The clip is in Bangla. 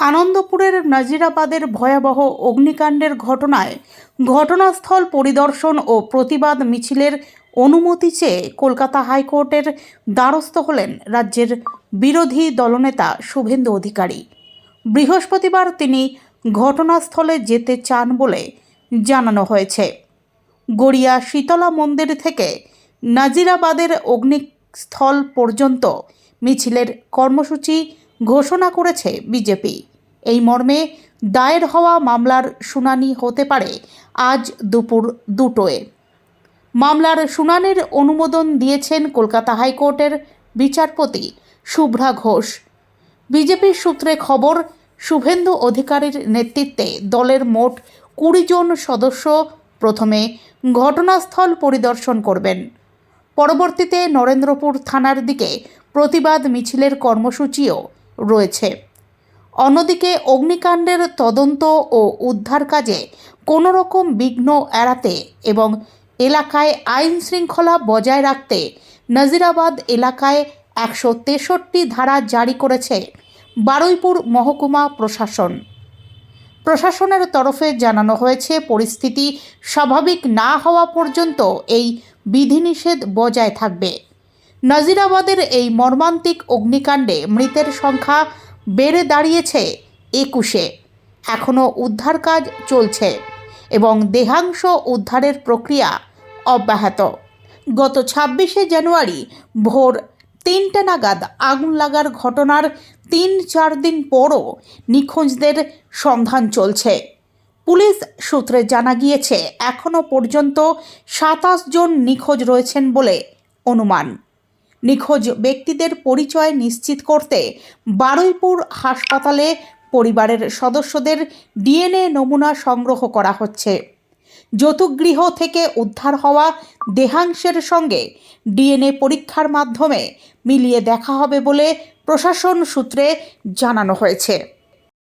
আনন্দপুরের নাজিরাবাদের ভয়াবহ অগ্নিকাণ্ডের ঘটনায় ঘটনাস্থল পরিদর্শন ও প্রতিবাদ মিছিলের অনুমতি চেয়ে কলকাতা হাইকোর্টের দ্বারস্থ হলেন রাজ্যের বিরোধী দলনেতা শুভেন্দু অধিকারী। বৃহস্পতিবার তিনি ঘটনাস্থলে যেতে চান বলে জানানো হয়েছে। গড়িয়া শীতলা মন্দির থেকে নাজিরাবাদের অগ্নিস্থল পর্যন্ত মিছিলের কর্মসূচি ঘোষণা করেছে বিজেপি। এই মর্মে দায়ের হওয়া মামলার শুনানি হতে পারে আজ দুপুর দুটোয়। মামলার শুনানির অনুমোদন দিয়েছেন কলকাতা হাইকোর্টের বিচারপতি শুভ্রা ঘোষ। বিজেপির সূত্রে খবর, শুভেন্দু অধিকারীর নেতৃত্বে দলের মোট কুড়ি জন সদস্য প্রথমে ঘটনাস্থল পরিদর্শন করবেন। পরবর্তীতে নরেন্দ্রপুর থানার দিকে প্রতিবাদ মিছিলের কর্মসূচিও রয়েছে। অন্যদিকে অগ্নিকাণ্ডের তদন্ত ও উদ্ধার কাজে কোনো রকম বিঘ্ন এড়াতে এবং এলাকায় আইন শৃঙ্খলা বজায় রাখতে নাজিরাবাদ এলাকায় একশো তেষট্টি ধারা জারি করেছে বারুইপুর মহকুমা প্রশাসন। প্রশাসনের তরফে জানানো হয়েছে, পরিস্থিতি স্বাভাবিক না হওয়া পর্যন্ত এই বিধিনিষেধ বজায় থাকবে। নাজিরাবাদের এই মর্মান্তিক অগ্নিকাণ্ডে মৃতের সংখ্যা বেড়ে দাঁড়িয়েছে একুশে। এখনও উদ্ধার কাজ চলছে এবং দেহাংশ উদ্ধারের প্রক্রিয়া অব্যাহত। গত ছাব্বিশে জানুয়ারি ভোর তিনটা নাগাদ আগুন লাগার ঘটনার তিন চার দিন পরও নিখোঁজদের সন্ধান চলছে। পুলিশ সূত্রে জানা গিয়েছে, এখনও পর্যন্ত সাতাশ জন নিখোঁজ রয়েছেন বলে অনুমান। নিখোঁজ ব্যক্তিদের পরিচয় নিশ্চিত করতে বারুইপুর হাসপাতালে পরিবারের সদস্যদের ডিএনএ নমুনা সংগ্রহ করা হচ্ছে। যৌতুকগৃহ থেকে উদ্ধার হওয়া দেহাংশের সঙ্গে ডিএনএ পরীক্ষার মাধ্যমে মিলিয়ে দেখা হবে বলে প্রশাসন সূত্রে জানানো হয়েছে।